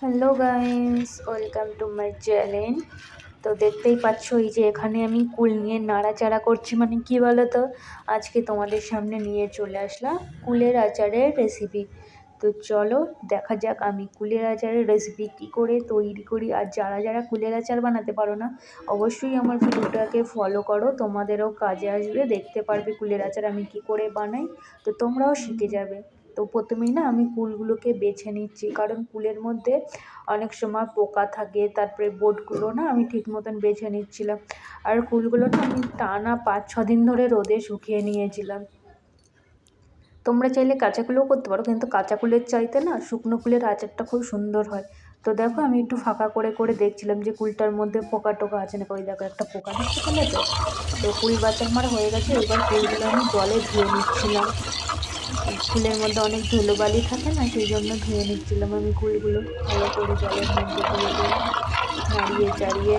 Hello guys, welcome to my channel. তো দেখতেই পাচ্ছ, এই যে এখানে আমি কুল নিয়ে নাড়াচাড়া করছি মানে কি বলো তো আজকে তোমাদের সামনে নিয়ে চলে আসলাম কুলের আচারের রেসিপি তো চলো, দেখা যাক আমি কুলের আচারের রেসিপি কী করে তৈরি করি। আর যারা যারা কুলের আচার বানাতে পারো না, অবশ্যই আমার ভিডিওটাকে ফলো করো। তোমাদেরও কাজে আসবে, দেখতে পারবে কুলের আচার আমি কি করে বানাই। তো তোমরাও শিখে যাবে। তো প্রথমেই না আমি কুলগুলোকে বেছে নিচ্ছি। কারণ কুলের মধ্যে অনেক সময় পোকা থাকে, তারপরে বোটগুলো না আমি ঠিক মতন বেছে নিচ্ছিলাম। আর কুলগুলো না আমি টানা পাঁচ, ছ দিন ধরে রোদে শুকিয়ে নিয়েছিলাম। তোমরা চাইলে কাঁচা কুলেও করতে পারো, কিন্তু কাঁচা কুলের চাইতে না শুকনো কুলের আচারটা খুব সুন্দর হয়। তো দেখো আমি একটু ফাঁকা করে করে দেখছিলাম যে কুলটার মধ্যে পোকা টোকা আছে না ওই দেখো একটা পোকা দেখতে পেলে তো? তো কুল বাচ্চা আমার হয়ে গেছে, এবার কুলগুলো আমি জলে ধুয়ে নিচ্ছিলাম। ফুলের মধ্যে অনেক ধুলোবালি থাকে না, সেই জন্য ধুয়ে নিচ্ছিলাম আমি কুলগুলো। ভালো করে জলের মধ্যে ধুয়ে দিয়ে নাড়িয়ে চাড়িয়ে।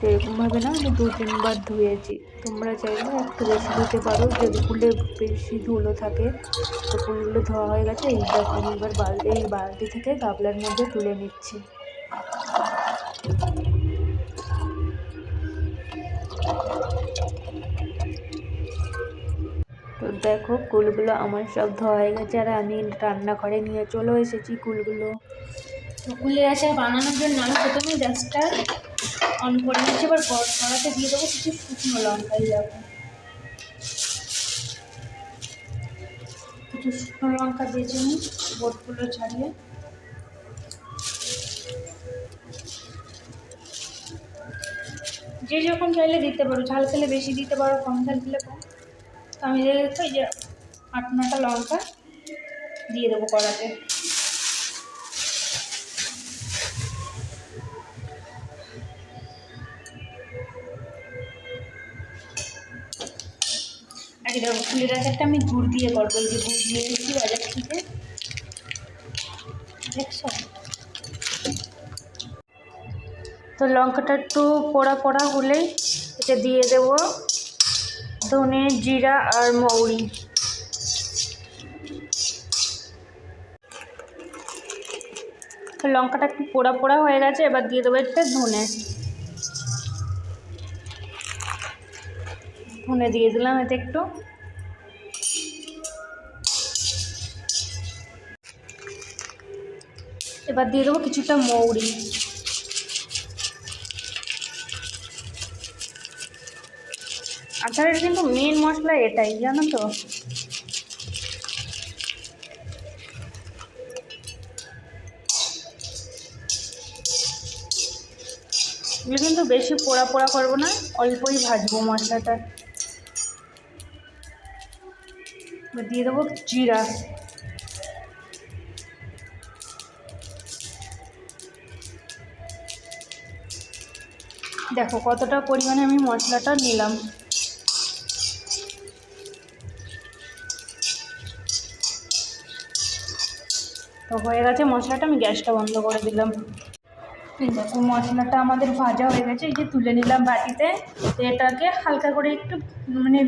তো এরকমভাবে না আমি দু তিনবার ধুয়েছি। তোমরা চাইলে একটু বেশি ধুতে পারো। যদি ফুলে বেশি ধুলো থাকে, তো ফুলগুলো ধোয়া হয়ে গেছে এইবার আমি এবার বালতি এই বালতি থেকে গাবলার মধ্যে তুলে নিচ্ছি। দেখো, কুলগুলো আমার সব ধোয়া হয়ে গেছে আর আমি রান্নাঘরে নিয়ে চলে এসেছি কুলগুলো। তো কুলের আচার বানানোর জন্য আমি প্রথমে গ্যাসটা অন করে নিচ্ছি এবার কড়াতে দিয়ে দেবো কিছু শুকনো লঙ্কা দেখো। কিছু শুকনো লঙ্কা বেছে নিই বোটগুলো ছাড়িয়ে। যে যখন চাইলে দিতে পারো, ঝাল খেলে বেশি দিতে পারো, কম ঝাল খেলে কম। তো আমি দেখো এই যে আট নটা লঙ্কা দিয়ে দেবো কড়াতে। আর এটা ফুলের আমি গুড় দিয়ে করব, এই যে গুড় দিয়ে এসেছি বাজার থেকে। দেখছ? তো লঙ্কাটা একটু পোড়া পোড়া হলেই এটা দিয়ে দেব। ধনে জিরা আর মৌরি। লঙ্কাটা একটু পোড়া পোড়া হয়ে গেছে, এবার দিয়ে দেবো একটা ধনে। ধনে দিয়ে দিলাম এতে একটু। এবার দিয়ে দেবো কিছুটা মৌরি। আচারের কিন্তু মেন মশলা এটাই, জানো তো? এগুলো কিন্তু বেশি পোড়া পোড়া করব না, অল্পই ভাজবো মশলাটা। দিয়ে দেবো জিরা। দেখো কতটা পরিমাণে আমি মশলাটা নিলাম। তো হয়ে গেছে, মশলাটা আমি গ্যাসটা বন্ধ করে দিলাম। দেখো, মশলাটা আমাদের ভাজা হয়ে গেছে, এই যে তুলে নিলাম বাটিতে। এটাকে হালকা করে একটু মানে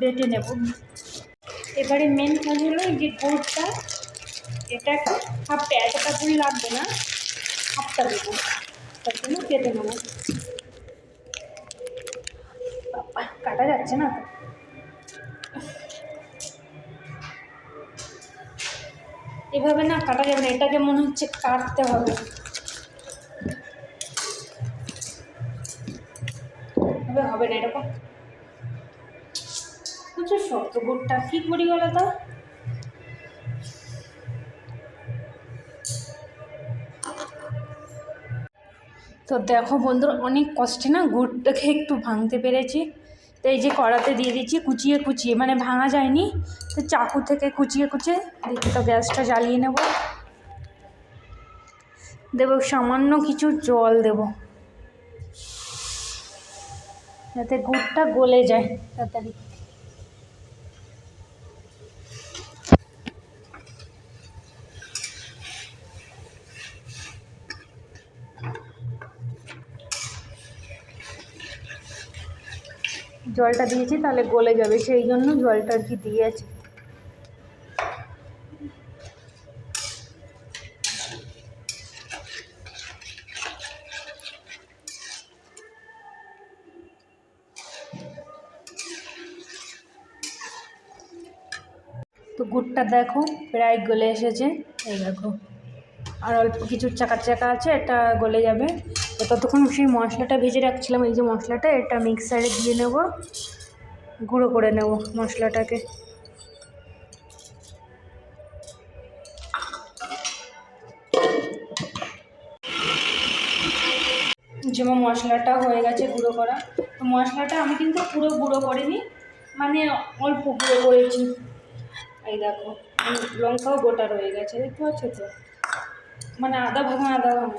বেটে নেব। এবারে মেন কাজ হলো এই যে গুড়টা, এটা একটু হাফটা এতটা গুড় লাগবে না, হাফটা দেবো। তার জন্য কেটে নেব। কাটা যাচ্ছে না তো। এভাবে না কাটা যাবে না, এটাকে মনে হচ্ছে কাটতে হবে। হবে না এরকম। প্রচুর শক্ত গুড়টা কি করি বলো তো? তো দেখো বন্ধুরা, অনেক কষ্টে না গুড়টাকে একটু ভাঙতে পেরেছি। তো এই যে কড়াতে দিয়ে দিচ্ছি কুচিয়ে কুচিয়ে মানে ভাঙা যায়নি, তো চাকু থেকে কুচিয়ে কুচিয়ে দেখি তো গ্যাসটা জ্বালিয়ে নেব। দেব সামান্য কিছু জল দেব, যাতে গুড়টা গলে যায় তাড়াতাড়ি। জলটা দিয়েছি, তাহলে গলে যাবে। সেই জন্য জলটা আর কি দিয়েছি। তো গুড়টা দেখো, প্রায় গলে এসেছে। এই দেখো, আর অল্প কিছু চাকা চাকা আছে, এটা গলে যাবে। তো ততক্ষণ সেই মশলাটা ভেজে রাখছিলাম, এই যে মশলাটা, এটা মিক্সারে দিয়ে নেব, গুঁড়ো করে নেব মশলাটাকে। যেমন মশলাটা হয়ে গেছে গুঁড়ো করা, তো মশলাটা আমি কিন্তু পুরো গুঁড়ো করিনি মানে অল্প গুঁড়ো করেছি। এই দেখো, লঙ্কাও গোটা রয়ে গেছে, দেখতে পাচ্ছ তো? মানে আদা ভাঙা আদা ভাঙা।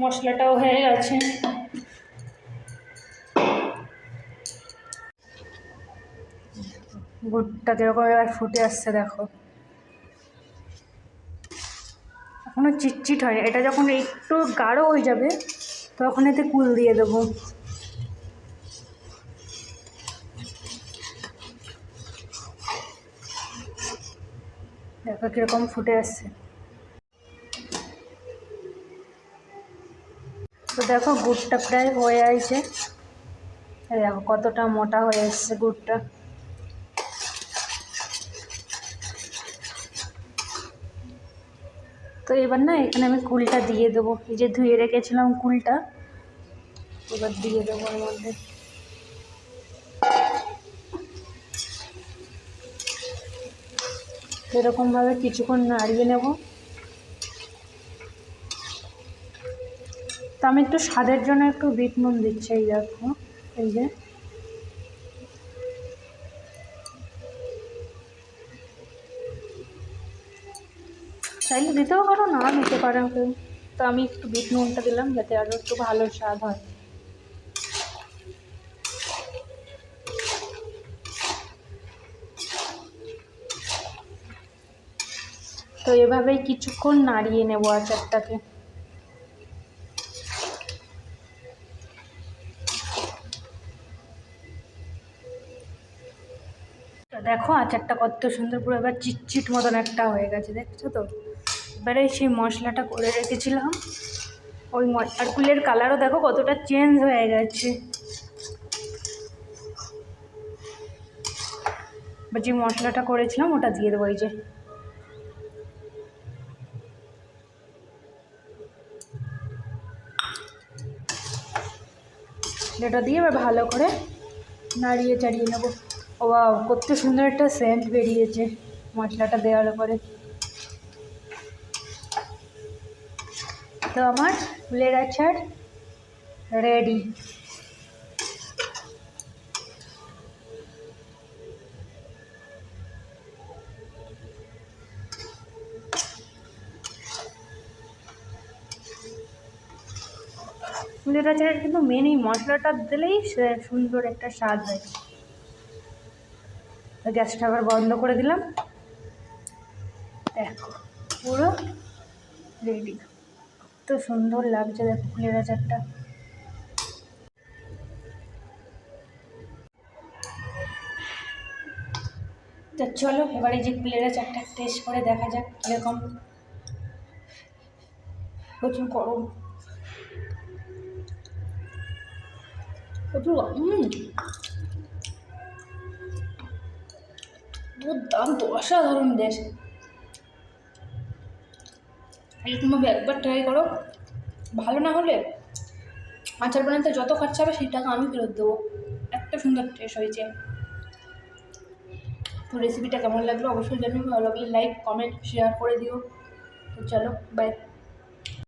মশলাটাও হয়ে গেছে। গুড়টা কীরকম এবার ফুটে আসছে, দেখো। এখনও চিটচিট হয়নি। এটা যখন একটু গাঢ় হয়ে যাবে, তখন এতে কুল দিয়ে দেবো। দেখো কীরকম ফুটে আসছে। তো দেখো গুড়টা প্রায় হয়ে আছে দেখো কতটা মোটা হয়ে এসছে গুড়টা। তো এবার না এখানে আমি কুলটা দিয়ে দেবো। এই যে ধুয়ে রেখেছিলাম কুলটা, এবার দিয়ে দেবো এর মধ্যে। এরকমভাবে কিছুক্ষণ নাড়িয়ে নেব। তো আমি একটু স্বাদের জন্য একটু বিট নুন দিচ্ছি, এই দেখো, এই যে। চাইলে দিতেও পারো, না দিতে পারো তো আমি একটু বিট নুনটা দিলাম, যাতে আরও একটু ভালো স্বাদ হয়। তো এভাবেই কিছুক্ষণ নাড়িয়ে নেব আচারটাকে। দেখো আচারটা কত সুন্দর, পুরো এবার চিটচিট মতন একটা হয়ে গেছে, দেখছ তো? এবারে সেই মশলাটা করে রেখেছিলাম। ওই আর কুলের কালারও দেখো কতটা চেঞ্জ হয়ে গেছে। এবার যে মশলাটা করেছিলাম ওটা দিয়ে দেবো, এই যে। এটা দিয়ে এবার ভালো করে নাড়িয়ে চাড়িয়ে নেব। ও কত সুন্দর একটা সেন্ট বেরিয়েছে মশলাটা দেওয়ার পরে তো আমার ফুলের আচার রেডি ফুলের আচারের কিন্তু মেন এই মশলাটা দিলেই সুন্দর একটা স্বাদ হয়। গ্যাসটা আবার বন্ধ করে দিলাম। দেখো, পুরো রেডি তো সুন্দর লাগছে দেখো ফুলের আচারটা। তো চলো, এবারে যে ফুলের আচারটা টেস্ট করে দেখা যাক কীরকম। প্রচুর গরম। প্রচুর দুর্দান্ত, অসাধারণ দেশ। এরকমভাবে একবার ট্রাই করো। ভালো না হলে আচার বানাতে যত খরচা হবে সেই টাকা আমি ফেরত দেবো। এত সুন্দর টেস্ট হয়েছে। তো রেসিপিটা কেমন লাগল অবশ্যই জানিও। ভালো লাগলে লাইক কমেন্ট শেয়ার করে দিও। তো চলো বাই